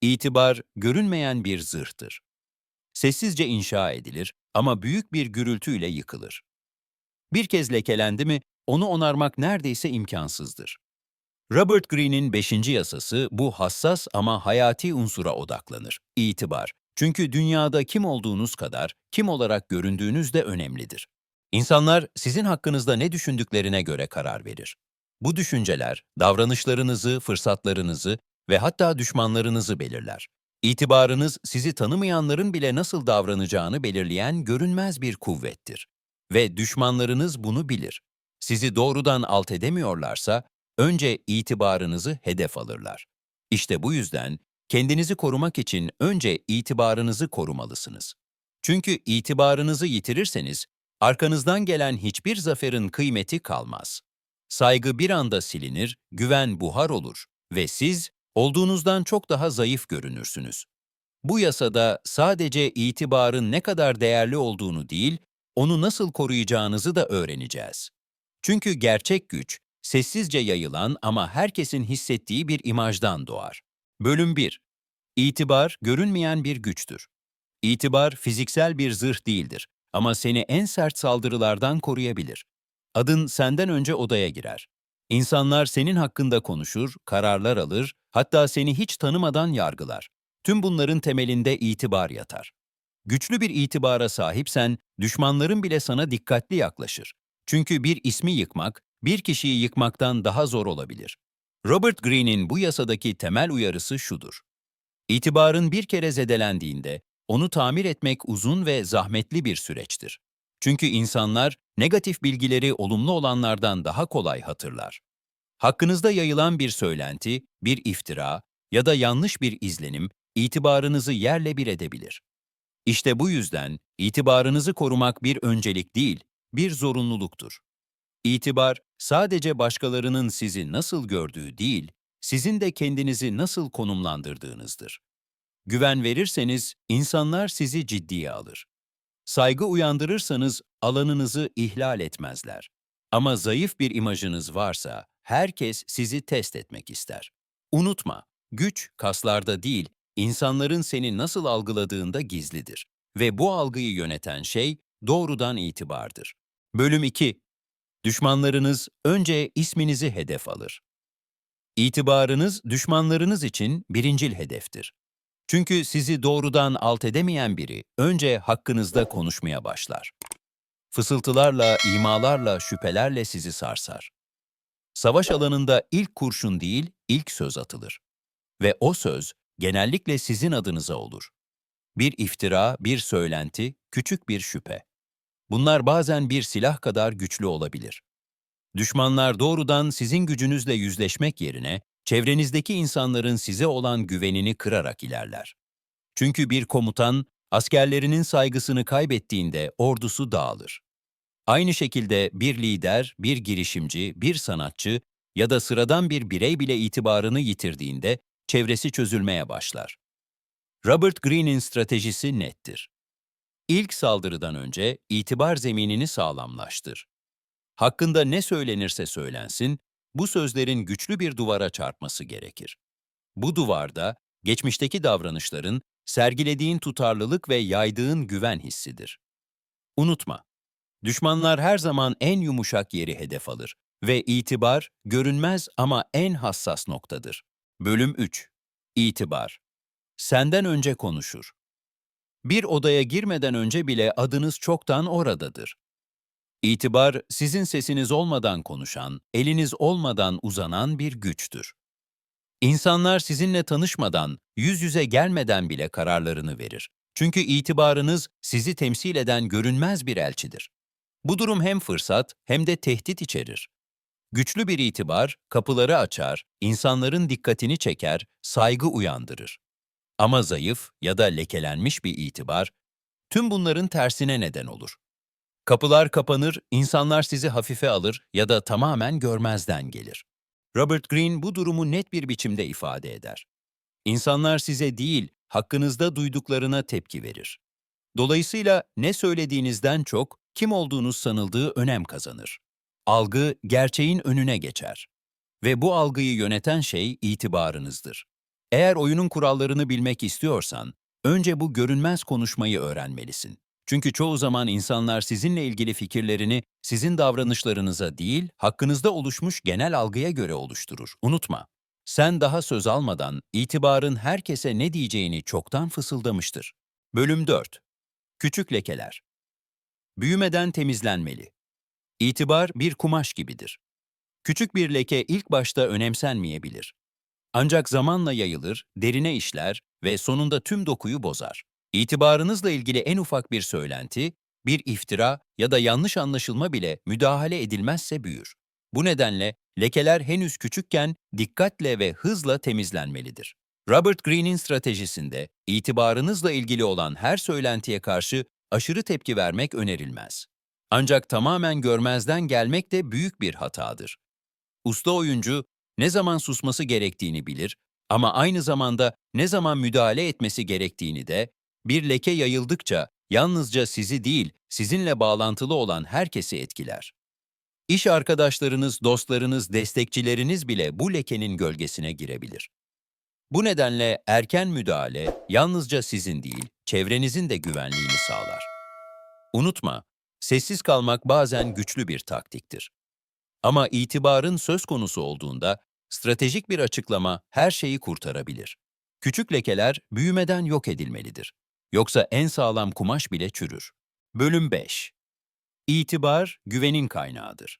İtibar, görünmeyen bir zırhtır. Sessizce inşa edilir ama büyük bir gürültüyle yıkılır. Bir kez lekelendi mi, onu onarmak neredeyse imkansızdır. Robert Greene'in 5. yasası bu hassas ama hayati unsura odaklanır. İtibar. Çünkü dünyada kim olduğunuz kadar kim olarak göründüğünüz de önemlidir. İnsanlar sizin hakkınızda ne düşündüklerine göre karar verir. Bu düşünceler davranışlarınızı, fırsatlarınızı ve hatta düşmanlarınızı belirler. İtibarınız sizi tanımayanların bile nasıl davranacağını belirleyen görünmez bir kuvvettir. Ve düşmanlarınız bunu bilir. Sizi doğrudan alt edemiyorlarsa önce itibarınızı hedef alırlar. İşte bu yüzden kendinizi korumak için önce itibarınızı korumalısınız. Çünkü itibarınızı yitirirseniz arkanızdan gelen hiçbir zaferin kıymeti kalmaz. Saygı bir anda silinir, güven buhar olur ve siz olduğunuzdan çok daha zayıf görünürsünüz. Bu yasada sadece itibarın ne kadar değerli olduğunu değil, onu nasıl koruyacağınızı da öğreneceğiz. Çünkü gerçek güç, sessizce yayılan ama herkesin hissettiği bir imajdan doğar. Bölüm 1 İtibar, görünmeyen bir güçtür. İtibar, fiziksel bir zırh değildir ama seni en sert saldırılardan koruyabilir. Adın senden önce odaya girer. İnsanlar senin hakkında konuşur, kararlar alır, hatta seni hiç tanımadan yargılar. Tüm bunların temelinde itibar yatar. Güçlü bir itibara sahipsen, düşmanların bile sana dikkatli yaklaşır. Çünkü bir ismi yıkmak, bir kişiyi yıkmaktan daha zor olabilir. Robert Greene'in bu yasadaki temel uyarısı şudur. İtibarın bir kere zedelendiğinde, onu tamir etmek uzun ve zahmetli bir süreçtir. Çünkü insanlar negatif bilgileri olumlu olanlardan daha kolay hatırlar. Hakkınızda yayılan bir söylenti, bir iftira ya da yanlış bir izlenim itibarınızı yerle bir edebilir. İşte bu yüzden itibarınızı korumak bir öncelik değil, bir zorunluluktur. İtibar sadece başkalarının sizi nasıl gördüğü değil, sizin de kendinizi nasıl konumlandırdığınızdır. Güven verirseniz insanlar sizi ciddiye alır. Saygı uyandırırsanız alanınızı ihlal etmezler. Ama zayıf bir imajınız varsa herkes sizi test etmek ister. Unutma, güç kaslarda değil, insanların seni nasıl algıladığında gizlidir. Ve bu algıyı yöneten şey doğrudan itibardır. Bölüm 2 Düşmanlarınız önce isminizi hedef alır. İtibarınız düşmanlarınız için birincil hedeftir. Çünkü sizi doğrudan alt edemeyen biri önce hakkınızda konuşmaya başlar. Fısıltılarla, imalarla, şüphelerle sizi sarsar. Savaş alanında ilk kurşun değil, ilk söz atılır. Ve o söz genellikle sizin adınıza olur. Bir iftira, bir söylenti, küçük bir şüphe. Bunlar bazen bir silah kadar güçlü olabilir. Düşmanlar doğrudan sizin gücünüzle yüzleşmek yerine çevrenizdeki insanların size olan güvenini kırarak ilerler. Çünkü bir komutan askerlerinin saygısını kaybettiğinde ordusu dağılır. Aynı şekilde bir lider, bir girişimci, bir sanatçı ya da sıradan bir birey bile itibarını yitirdiğinde çevresi çözülmeye başlar. Robert Greene'in stratejisi nettir. İlk saldırıdan önce itibar zeminini sağlamlaştır. Hakkında ne söylenirse söylensin, bu sözlerin güçlü bir duvara çarpması gerekir. Bu duvarda geçmişteki davranışların, sergilediğin tutarlılık ve yaydığın güven hissidir. Unutma, düşmanlar her zaman en yumuşak yeri hedef alır ve itibar görünmez ama en hassas noktadır. Bölüm 3 İtibar Senden önce konuşur. Bir odaya girmeden önce bile adınız çoktan oradadır. İtibar, sizin sesiniz olmadan konuşan, eliniz olmadan uzanan bir güçtür. İnsanlar sizinle tanışmadan, yüz yüze gelmeden bile kararlarını verir. Çünkü itibarınız sizi temsil eden görünmez bir elçidir. Bu durum hem fırsat hem de tehdit içerir. Güçlü bir itibar kapıları açar, insanların dikkatini çeker, saygı uyandırır. Ama zayıf ya da lekelenmiş bir itibar, tüm bunların tersine neden olur. Kapılar kapanır, insanlar sizi hafife alır ya da tamamen görmezden gelir. Robert Greene bu durumu net bir biçimde ifade eder. İnsanlar size değil, hakkınızda duyduklarına tepki verir. Dolayısıyla ne söylediğinizden çok kim olduğunuz sanıldığı önem kazanır. Algı gerçeğin önüne geçer. Ve bu algıyı yöneten şey itibarınızdır. Eğer oyunun kurallarını bilmek istiyorsan, önce bu görünmez konuşmayı öğrenmelisin. Çünkü çoğu zaman insanlar sizinle ilgili fikirlerini sizin davranışlarınıza değil, hakkınızda oluşmuş genel algıya göre oluşturur. Unutma, sen daha söz almadan itibarın herkese ne diyeceğini çoktan fısıldamıştır. Bölüm 4 Küçük lekeler Büyümeden temizlenmeli. İtibar bir kumaş gibidir. Küçük bir leke ilk başta önemsenmeyebilir. Ancak zamanla yayılır, derine işler ve sonunda tüm dokuyu bozar. İtibarınızla ilgili en ufak bir söylenti, bir iftira ya da yanlış anlaşılma bile müdahale edilmezse büyür. Bu nedenle lekeler henüz küçükken dikkatle ve hızla temizlenmelidir. Robert Greene'in stratejisinde itibarınızla ilgili olan her söylentiye karşı aşırı tepki vermek önerilmez. Ancak tamamen görmezden gelmek de büyük bir hatadır. Usta oyuncu ne zaman susması gerektiğini bilir ama aynı zamanda ne zaman müdahale etmesi gerektiğini de bir leke yayıldıkça yalnızca sizi değil, sizinle bağlantılı olan herkesi etkiler. İş arkadaşlarınız, dostlarınız, destekçileriniz bile bu lekenin gölgesine girebilir. Bu nedenle erken müdahale yalnızca sizin değil, çevrenizin de güvenliğini sağlar. Unutma, sessiz kalmak bazen güçlü bir taktiktir. Ama itibarın söz konusu olduğunda stratejik bir açıklama her şeyi kurtarabilir. Küçük lekeler büyümeden yok edilmelidir. Yoksa en sağlam kumaş bile çürür. Bölüm 5 İtibar, güvenin kaynağıdır.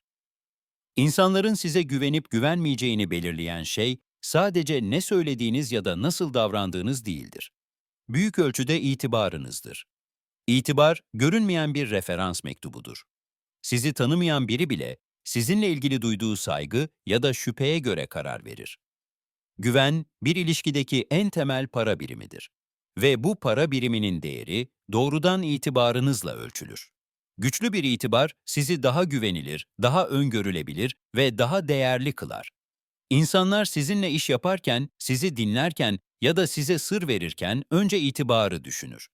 İnsanların size güvenip güvenmeyeceğini belirleyen şey, sadece ne söylediğiniz ya da nasıl davrandığınız değildir. Büyük ölçüde itibarınızdır. İtibar, görünmeyen bir referans mektubudur. Sizi tanımayan biri bile, sizinle ilgili duyduğu saygı ya da şüpheye göre karar verir. Güven, bir ilişkideki en temel para birimidir. Ve bu para biriminin değeri doğrudan itibarınızla ölçülür. Güçlü bir itibar sizi daha güvenilir, daha öngörülebilir ve daha değerli kılar. İnsanlar sizinle iş yaparken, sizi dinlerken ya da size sır verirken önce itibarı düşünür.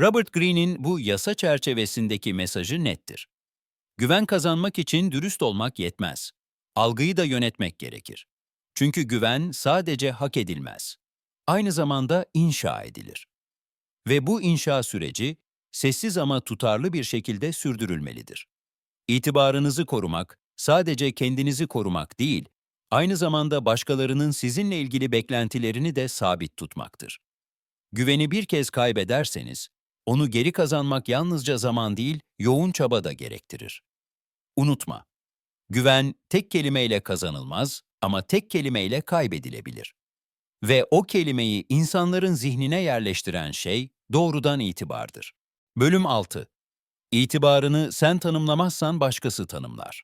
Robert Greene'in bu yasa çerçevesindeki mesajı nettir. Güven kazanmak için dürüst olmak yetmez. Algıyı da yönetmek gerekir. Çünkü güven sadece hak edilmez. Aynı zamanda inşa edilir. Ve bu inşa süreci sessiz ama tutarlı bir şekilde sürdürülmelidir. İtibarınızı korumak sadece kendinizi korumak değil, aynı zamanda başkalarının sizinle ilgili beklentilerini de sabit tutmaktır. Güveni bir kez kaybederseniz, onu geri kazanmak yalnızca zaman değil, yoğun çaba da gerektirir. Unutma, güven tek kelimeyle kazanılmaz ama tek kelimeyle kaybedilebilir. Ve o kelimeyi insanların zihnine yerleştiren şey doğrudan itibardır. Bölüm 6 İtibarını sen tanımlamazsan başkası tanımlar.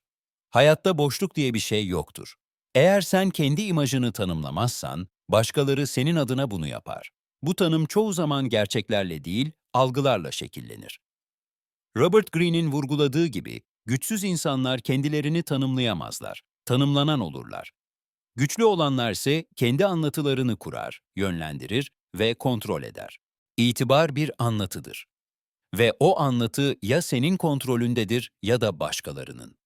Hayatta boşluk diye bir şey yoktur. Eğer sen kendi imajını tanımlamazsan, başkaları senin adına bunu yapar. Bu tanım çoğu zaman gerçeklerle değil, algılarla şekillenir. Robert Greene'in vurguladığı gibi, güçsüz insanlar kendilerini tanımlayamazlar, tanımlanan olurlar. Güçlü olanlar ise kendi anlatılarını kurar, yönlendirir ve kontrol eder. İtibar bir anlatıdır. Ve o anlatı ya senin kontrolündedir ya da başkalarının.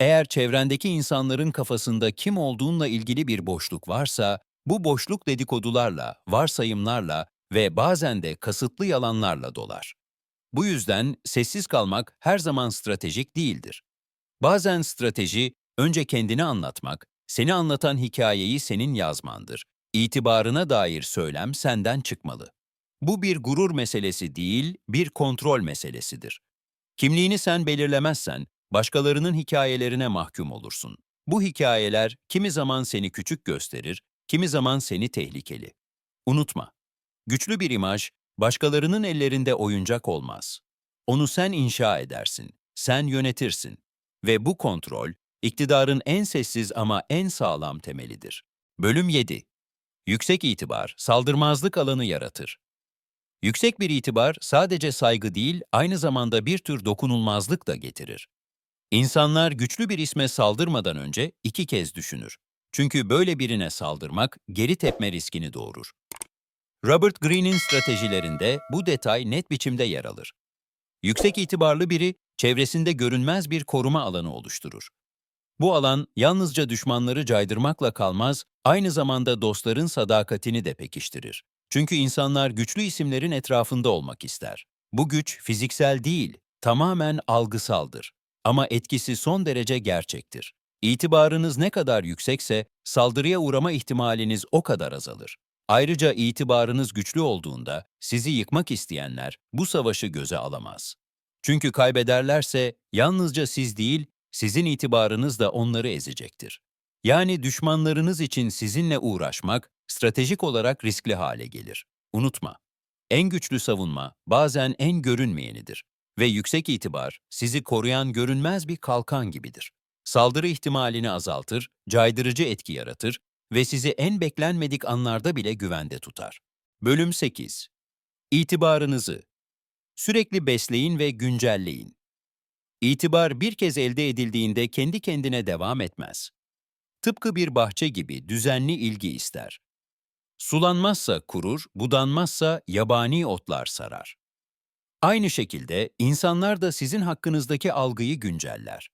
Eğer çevrendeki insanların kafasında kim olduğunla ilgili bir boşluk varsa, bu boşluk dedikodularla, varsayımlarla ve bazen de kasıtlı yalanlarla dolar. Bu yüzden sessiz kalmak her zaman stratejik değildir. Bazen strateji, önce kendini anlatmak, seni anlatan hikayeyi senin yazmandır. İtibarına dair söylem senden çıkmalı. Bu bir gurur meselesi değil, bir kontrol meselesidir. Kimliğini sen belirlemezsen, başkalarının hikayelerine mahkum olursun. Bu hikayeler kimi zaman seni küçük gösterir, kimi zaman seni tehlikeli. Unutma, güçlü bir imaj, başkalarının ellerinde oyuncak olmaz. Onu sen inşa edersin, sen yönetirsin. Ve bu kontrol, iktidarın en sessiz ama en sağlam temelidir. Bölüm 7 Yüksek itibar, saldırmazlık alanı yaratır. Yüksek bir itibar sadece saygı değil, aynı zamanda bir tür dokunulmazlık da getirir. İnsanlar güçlü bir isme saldırmadan önce iki kez düşünür. Çünkü böyle birine saldırmak geri tepme riskini doğurur. Robert Greene'in stratejilerinde bu detay net biçimde yer alır. Yüksek itibarlı biri, çevresinde görünmez bir koruma alanı oluşturur. Bu alan yalnızca düşmanları caydırmakla kalmaz, aynı zamanda dostların sadakatini de pekiştirir. Çünkü insanlar güçlü isimlerin etrafında olmak ister. Bu güç fiziksel değil, tamamen algısaldır. Ama etkisi son derece gerçektir. İtibarınız ne kadar yüksekse saldırıya uğrama ihtimaliniz o kadar azalır. Ayrıca itibarınız güçlü olduğunda sizi yıkmak isteyenler bu savaşı göze alamaz. Çünkü kaybederlerse yalnızca siz değil, sizin itibarınız da onları ezecektir. Yani düşmanlarınız için sizinle uğraşmak stratejik olarak riskli hale gelir. Unutma, en güçlü savunma bazen en görünmeyenidir ve yüksek itibar sizi koruyan görünmez bir kalkan gibidir. Saldırı ihtimalini azaltır, caydırıcı etki yaratır ve sizi en beklenmedik anlarda bile güvende tutar. Bölüm 8 İtibarınızı Sürekli besleyin ve güncelleyin. İtibar bir kez elde edildiğinde kendi kendine devam etmez. Tıpkı bir bahçe gibi düzenli ilgi ister. Sulanmazsa kurur, budanmazsa yabani otlar sarar. Aynı şekilde insanlar da sizin hakkınızdaki algıyı günceller.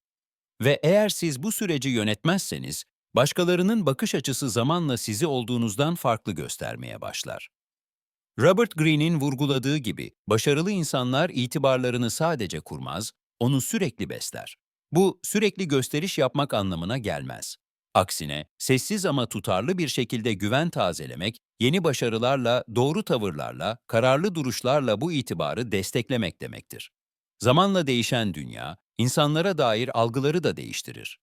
Ve eğer siz bu süreci yönetmezseniz, başkalarının bakış açısı zamanla sizi olduğunuzdan farklı göstermeye başlar. Robert Greene'in vurguladığı gibi, başarılı insanlar itibarlarını sadece kurmaz, onu sürekli besler. Bu, sürekli gösteriş yapmak anlamına gelmez. Aksine, sessiz ama tutarlı bir şekilde güven tazelemek, yeni başarılarla, doğru tavırlarla, kararlı duruşlarla bu itibarı desteklemek demektir. Zamanla değişen dünya, insanlara dair algıları da değiştirir.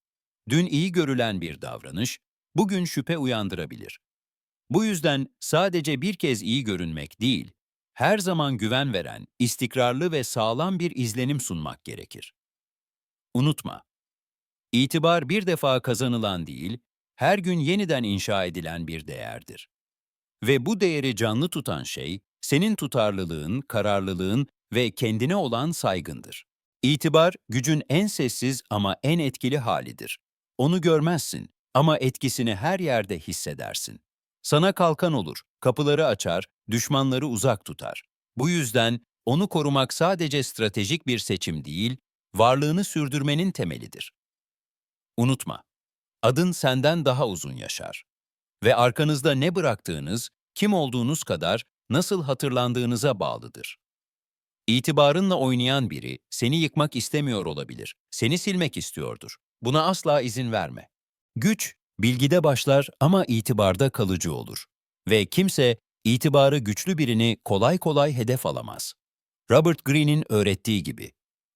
Dün iyi görülen bir davranış, bugün şüphe uyandırabilir. Bu yüzden sadece bir kez iyi görünmek değil, her zaman güven veren, istikrarlı ve sağlam bir izlenim sunmak gerekir. Unutma, itibar bir defa kazanılan değil, her gün yeniden inşa edilen bir değerdir. Ve bu değeri canlı tutan şey, senin tutarlılığın, kararlılığın ve kendine olan saygındır. İtibar, gücün en sessiz ama en etkili halidir. Onu görmezsin ama etkisini her yerde hissedersin. Sana kalkan olur, kapıları açar, düşmanları uzak tutar. Bu yüzden onu korumak sadece stratejik bir seçim değil, varlığını sürdürmenin temelidir. Unutma, adın senden daha uzun yaşar. Ve arkanızda ne bıraktığınız, kim olduğunuz kadar nasıl hatırlandığınıza bağlıdır. İtibarınla oynayan biri seni yıkmak istemiyor olabilir, seni silmek istiyordur. Buna asla izin verme. Güç, bilgide başlar ama itibarda kalıcı olur. Ve kimse itibarı güçlü birini kolay kolay hedef alamaz. Robert Greene'in öğrettiği gibi,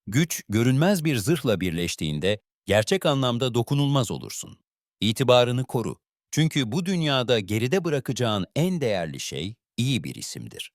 güç görünmez bir zırhla birleştiğinde gerçek anlamda dokunulmaz olursun. İtibarını koru. Çünkü bu dünyada geride bırakacağın en değerli şey iyi bir isimdir.